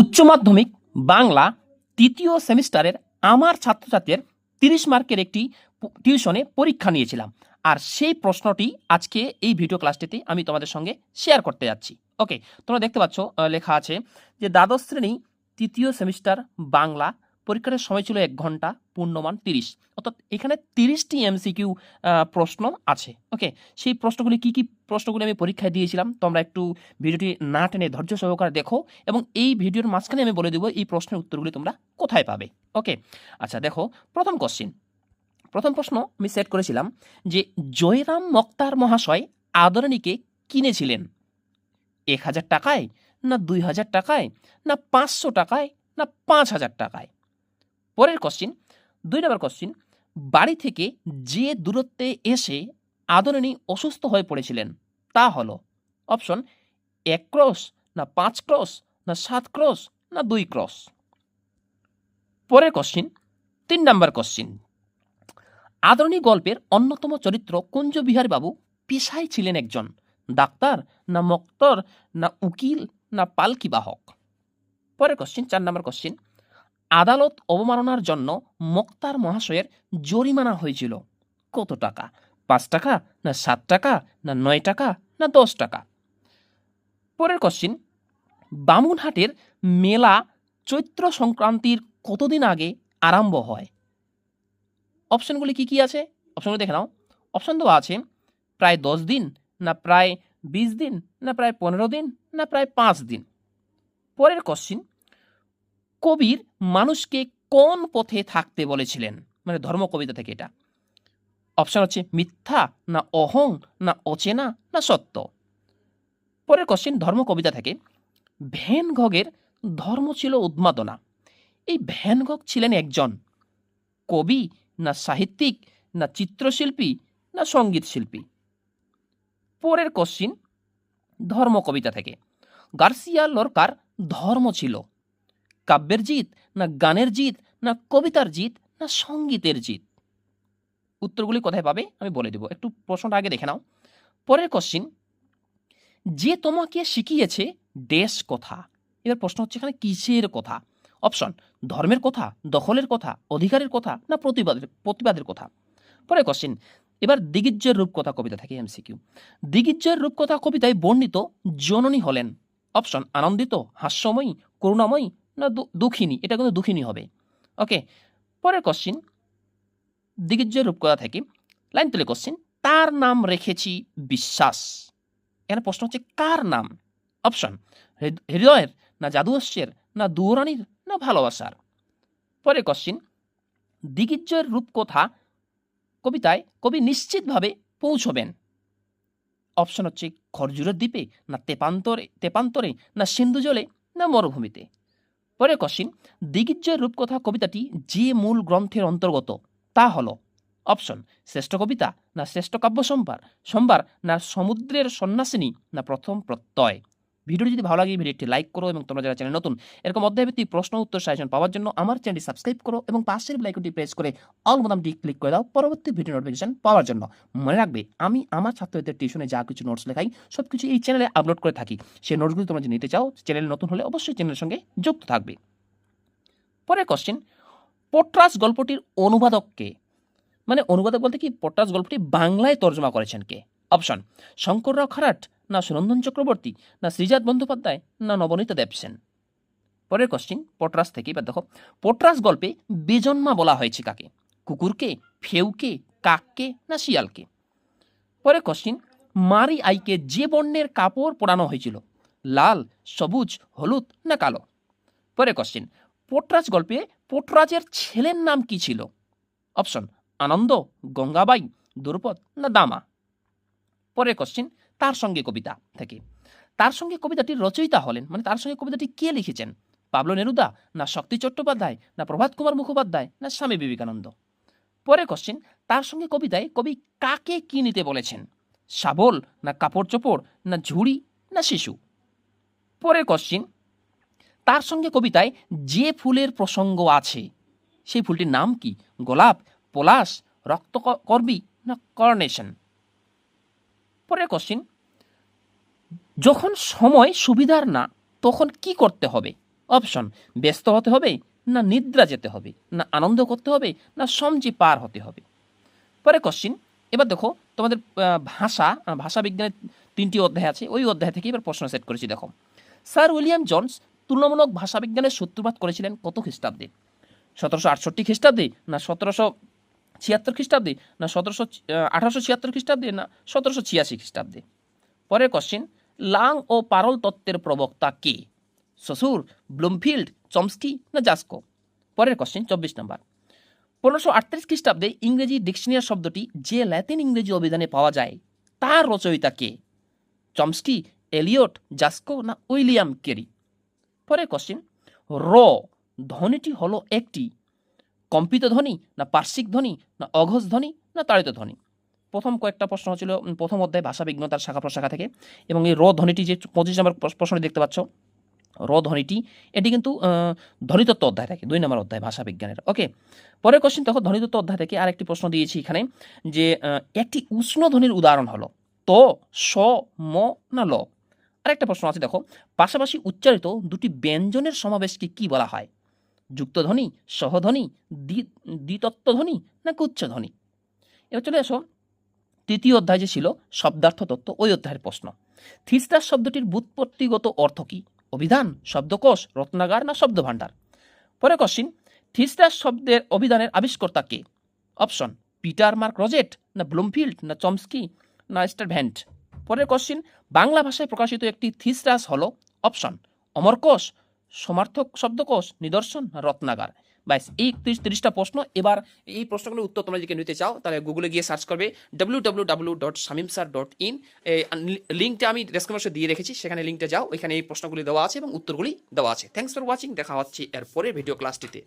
উচ্চ মাধ্যমিক, বাংলা, তৃতীয় সেমিস্টারের আমার ছাত্রছাত্রীর তিরিশ মার্কের একটি টিউশনে পরীক্ষা নিয়েছিলাম। আর সেই প্রশ্নটি আজকে এই ভিডিও ক্লাসটিতে আমি তোমাদের সঙ্গে শেয়ার করতে যাচ্ছি। ওকে, তোমরা দেখতে পাচ্ছ লেখা আছে যে দ্বাদশ শ্রেণি, তৃতীয় সেমিস্টার, বাংলা পরীক্ষার সময় ছিল এক ঘণ্টা, পূর্ণমান তিরিশ। অর্থাৎ এখানে তিরিশটি এমসিকিউ প্রশ্ন আছে ওকে সেই প্রশ্নগুলি কি কি প্রশ্নগুলি আমি পরীক্ষায় দিয়েছিলাম, তোমরা একটু ভিডিওটি না টেনে ধৈর্য সহকারে দেখো এবং এই ভিডিওর মাঝখানে আমি বলে দেবো এই প্রশ্নের উত্তরগুলি তোমরা কোথায় পাবে ওকে আচ্ছা দেখো, প্রথম কোশ্চিন প্রথম প্রশ্ন আমি সেট করেছিলাম যে জয়রাম মক্তার মহাশয় আদরণীকে কিনেছিলেন? এক হাজার টাকায় না দুই হাজার টাকায় না পাঁচশো টাকায় না পাঁচ হাজার টাকায়? পরের কোশ্চিন দুই নম্বর কোশ্চিন বাড়ি থেকে যে দূরত্বে এসে আদরণী অসুস্থ হয়ে পড়েছিলেন, তা হলো অপশন এক ক্রস না পাঁচ ক্রস না সাত ক্রস না দুই ক্রস পরের কোশ্চিন তিন নম্বর কোশ্চিন আদরণী গল্পের অন্যতম চরিত্র কুঞ্জবিহারী বাবু পেশায় ছিলেন একজন, ডাক্তার, না মক্তর, না উকিল, না পালকি বাহক। পরের কোশ্চিন চার নম্বর কোশ্চিন আদালত অবমাননার জন্য মক্তার মহাশয়ের জরিমানা হয়েছিল। কত টাকা? পাঁচ টাকা না সাত টাকা না নয় টাকা না দশ টাকা? পরের কোশ্চিন বামুনহাটের মেলা চৈত্র সংক্রান্তির কতদিন আগে আরম্ভ হয়? অপশনগুলি কি কি আছে? অপশনগুলি দেখে নাও। অপশন দেওয়া আছে, প্রায় দশ দিন না প্রায় বিশ দিন না প্রায় পনেরো দিন না প্রায় পাঁচ দিন। পরের কোশ্চিন কবির মানুষকে কোন পথে থাকতে বলেছিলেন? মানে ধর্ম কবিতা থেকে এটা। অপশন হচ্ছে মিথ্যা না অহং না অচেনা না সত্য। পরের কোশ্চিন ধর্ম কবিতা থেকে। ভ্যান গগের ধর্ম ছিল উন্মাদনা। এই ভ্যান গগ ছিলেন একজন। কবি না সাহিত্যিক না চিত্রশিল্পী না সংগীত শিল্পী। পরের কোশ্চিন ধর্ম কবিতা থেকে। গার্সিয়া লরকার ধর্ম ছিল। কাব্যের জিত, না গানের জিত, না কবিতার জিত, না সঙ্গীতের জিত? উত্তরগুলি কোথায় পাবে? আমি বলে দেব। একটু প্রশ্নটা আগে দেখে নাও। পরের কোশ্চিন যে তোমাকে শিখিয়েছে দেশ কথা, এবার প্রশ্ন হচ্ছে এখানে কিসের কথা? অপশন ধর্মের কথা, দখলের কথা, অধিকারের কথা, না প্রতিবাদের প্রতিবাদের কথা? পরে কোশ্চিন এবার দিগিজ্জের রূপকথা কবিতা থেকে এমসিকিউ দিগিজ্জের রূপকথা কবিতায় বর্ণিত জননী হলেন অপশন আনন্দিত, হাস্যময়ী, করুণাময়ী না দুঃখিনী, এটা কিন্তু দুঃখিনী হবে। ওকে পরের কোশ্চিন দিগিজ্জের রূপকথা থেকে লাইন তুলে কোশ্চিন তার নাম রেখেছি বিশ্বাস। এখানে প্রশ্ন হচ্ছে, কার নাম? অপশন হৃদয়ের না জাদুস্যের না দুরানির না ভালোবাসার? পরে কোশ্চিন দিগিজ্জয়ের রূপকথা কবিতায় কবি নিশ্চিতভাবে পৌঁছবেন। অপশন হচ্ছে, খরজুরের দ্বীপে, না তেপান্তরে তেপান্তরে, না সিন্ধু জলে, না মরুভূমিতে। পরে কোশ্চিন দিগিজ্জয় রূপকথা কবিতাটি যে মূল গ্রন্থের অন্তর্গত, তা হল অপশন শ্রেষ্ঠ কবিতা না শ্রেষ্ঠ কাব্য সম্ভার সম্ভার না সমুদ্রের সন্ন্যাসিনী না প্রথম প্রত্যয়। ভিডিওটি যদি ভালো লাগে ভিডিওটি লাইক করো এবং তোমরা যারা চ্যানেল নতুন, এরকম অধ্যায়ভিত্তিক প্রশ্ন, উত্তর সাজেশন পাওয়ার জন্য আমার চ্যানেলটি সাবস্ক্রাইব করো এবং পাশের লাইকনটি প্রেস করে অল বোতামটি ক্লিক করে দাও পরবর্তী ভিডিও নোটিফিকেশন পাওয়ার জন্য। মনে রাখবে, আমি আমার ছাত্রদের টিউশনে যা কিছু নোটস লেখাই সব কিছু এই চ্যানেলে আপলোড করে থাকি। সেই নোটসগুলি তোমরা যদি নিতে চাও চ্যানেল নতুন হলে অবশ্যই চ্যানেলের সঙ্গে যুক্ত থাকবে। পরের কোশ্চেন পট্রাস গল্পটির অনুবাদককে মানে অনুবাদক বলতে কি? পট্রাস গল্পটি বাংলায় তর্জমা করেছেন কে? অপশন শঙ্কররাও খারাট না সুনন্দন চক্রবর্তী, না শ্রীজাত বন্দ্যোপাধ্যায়, না নবনীতা দেবসেন। পরের কোশ্চিন পটরাস থেকে। এবার দেখো পটরাস গল্পে বেজন্মা বলা হয়েছে কাকে? কুকুরকে, ফেউকে, কাককে, না শিয়ালকে? পরের কোশ্চিন মারি আইকে যে বর্ণের কাপড় পরানো হয়েছিল? লাল, সবুজ, হলুদ, না কালো? পরের কোশ্চিন পোটরাজ গল্পে পোটরাজের ছেলের নাম কি ছিল? অপশন আনন্দ, গঙ্গাবাই, দ্রুপদ, না দামা? পরের কোশ্চিন সঙ্গে কবিতা থেকে। তার সঙ্গে কবিতাটির রচয়িতা হলেন। মানে তার সঙ্গে কবিতাটি কে লিখেছেন? পাবলো নেরুদা, না শক্তি চট্টোপাধ্যায়, না প্রভাত কুমার মুখোপাধ্যায়, না স্বামী বিবেকানন্দ? পরে কোশ্চিন তার সঙ্গে কবিতায় কবি কাকে কি নিতে বলেছেন? শাবল, না কাপড় চোপড়, না ঝুড়ি, না শিশু? পরের কোশ্চিন তার সঙ্গে কবিতায় যে ফুলের প্রসঙ্গ আছে, সেই ফুলটির নাম কি? গোলাপ, পলাশ রক্তকর্বী না করনেশন? পরের কোশ্চিন যখন সময় সুবিধার না, তখন কি করতে হবে? অপশন ব্যস্ত হতে হবে না নিদ্রা যেতে হবে, না আনন্দ করতে হবে, না সমঝে পার হতে হবে। পরে কোশ্চিন এবার দেখো তোমাদের ভাষা ভাষা বিজ্ঞানের তিনটি অধ্যায় আছে, ওই অধ্যায় থেকে এবার প্রশ্ন সেট করেছি দেখো। স্যার উইলিয়াম জনস তুলনামূলক ভাষাবিজ্ঞানের সূত্রপাত করেছিলেন কত খ্রিস্টাব্দে? সতেরোশো আটষট্টি খ্রিস্টাব্দে, না সতেরোশো ছিয়াত্তর খ্রিস্টাব্দে, না সতেরোশো, আঠারোশো ছিয়াত্তর খ্রিস্টাব্দে, না সতেরোশো ছিয়াশি খ্রিস্টাব্দে? পরের কোশ্চেন লাং ও পারল তত্ত্বের প্রবক্তা কে? শ্বশুর, ব্লুমফিল্ড, চমস্কি না জাস্কো? পরের কোশ্চেন চব্বিশ নম্বর। পনেরোশো আটত্রিশ খ্রিস্টাব্দে ইংরেজি ডিকশনারি শব্দটি যে ল্যাতিন ইংরেজি অভিধানে পাওয়া যায়, তার রচয়িতা কে? চমস্কি, এলিয়ট, জাস্কো না উইলিয়াম কেরি? পরের কোশ্চেন র, ধ্বনিটি হলো একটি। কম্পিত ধ্বনি না পার্শ্বিক ধ্বনি না অঘোষ ধ্বনি না তাড়িত ধ্বনি? প্রথম কয়েকটা প্রশ্ন ছিল প্রথম অধ্যায় ভাষাবিজ্ঞতার শাখা প্রশাখা থেকে। এবং এই র ধ্বনিটি যে পঁচিশ নম্বর প্রশ- প্রশ্নটি দেখতে পাচ্ছ, র ধ্বনিটি, এটি কিন্তু ধ্বনিতত্ত্ব অধ্যায় থাকে, দুই নম্বর অধ্যায় ভাষাবিজ্ঞানের ওকে, পরের কোশ্চেন তখন ধ্বনিতত্ত্ব অধ্যায় থেকে আরেকটি প্রশ্ন দিয়েছি এখানে, যে একটি উষ্ণ ধ্বনির উদাহরণ হলো, তো, স, ম না ল? আরেকটা প্রশ্ন আছে দেখো, পাশাপাশি উচ্চারিত দুটি ব্যঞ্জনের সমাবেশকে কি বলা হয়? যুক্তধ্বনি সহধ্বনি, দ্বি- দ্বিতত্ত্বধ্বনি না গুচ্ছধ্বনি এবার চলে আসো তৃতীয় অধ্যায় যে ছিল শব্দার্থ তত্ত্ব ওই অধ্যায়ের প্রশ্ন। থিস্টাস শব্দটির বুৎপত্তিগত অর্থ কী? অভিধান, শব্দকোষ, রত্নাগার না শব্দভাণ্ডার? পরে কোশ্চিন থিস্টাস শব্দের অভিধানের আবিষ্কর্তা কে? অপশন পিটার মার্ক রজেট না ব্লুমফিল্ড না চমস্কি না স্টারভ্যান্ট পরের কোশ্চিন বাংলা ভাষায় প্রকাশিত একটি থিস্টাস হল অপশন অমরকোষ, সমার্থক শব্দকোষ, নিদর্শন রত্নাগার? ব্যাস, এই তিরিশ তিরিশটা প্রশ্ন। এবার এই প্রশ্নগুলোর উত্তর তোমরা যদি নিতে চাও, তাহলে গুগলে গিয়ে সার্চ করবে W W W dot Shamim sir dot in লিঙ্কটা আমি ডেসক্রিপশনে দিয়ে রেখেছি, সেখানে লিঙ্কটা যাও, ওইখানে এই প্রশ্নগুলি দেওয়া আছে এবং উত্তরগুলি দেওয়া আছে। থ্যাংকস ফর ওয়াচিং দেখা হচ্ছে এর পরের ভিডিও ক্লাসটিতে